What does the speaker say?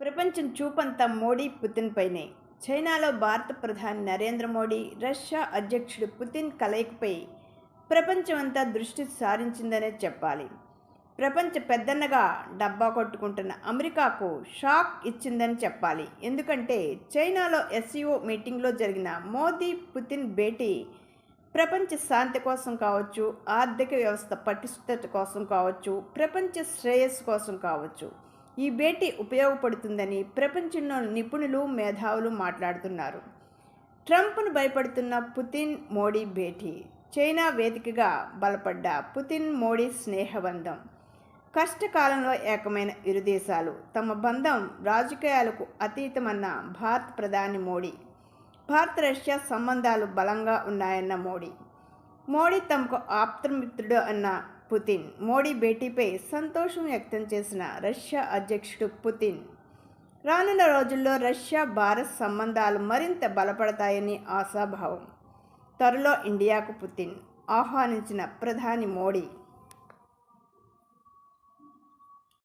ప్రపంచం చూపంతా మోడీ పుతిన్ పైనే. చైనాలో భారత ప్రధాని నరేంద్ర మోడీ రష్యా అధ్యక్షుడు పుతిన్ కలయికపై ప్రపంచమంతా దృష్టి సారించిందనే చెప్పాలి. ప్రపంచ పెద్దన్నగా డబ్బా కొట్టుకుంటున్న అమెరికాకు షాక్ ఇచ్చిందని చెప్పాలి. ఎందుకంటే చైనాలో ఎస్సీఓ మీటింగ్లో జరిగిన మోదీ పుతిన్ భేటీ ప్రపంచ శాంతి కోసం కావచ్చు ఆర్థిక వ్యవస్థ పటిష్టత కోసం కావచ్చు ప్రపంచ శ్రేయస్సు కోసం కావచ్చు ఈ భేటీ ఉపయోగపడుతుందని ప్రపంచంలో నిపుణులు మేధావులు మాట్లాడుతున్నారు. ట్రంప్ను భయపడుతున్న పుతిన్ మోడీ భేటీ. చైనా వేదికగా బలపడ్డ పుతిన్ మోడీ స్నేహబంధం. కష్టకాలంలో ఏకమైన ఇరు దేశాలు. తమ బంధం రాజకీయాలకు అతీతమన్న భారత్ ప్రధాని మోడీ. భారత్ రష్యా సంబంధాలు బలంగా ఉన్నాయన్న మోడీ. మోడీ తమకు ఆప్తమిత్రుడు అన్న పుతిన్. మోడీ భేటీపై సంతోషం వ్యక్తం చేసిన రష్యా అధ్యక్షుడు పుతిన్. రానున్న రోజుల్లో రష్యా భారత్ సంబంధాలు మరింత బలపడతాయని ఆశాభావం. త్వరలో ఇండియాకు పుతిన్. ఆహ్వానించిన ప్రధాని మోడీ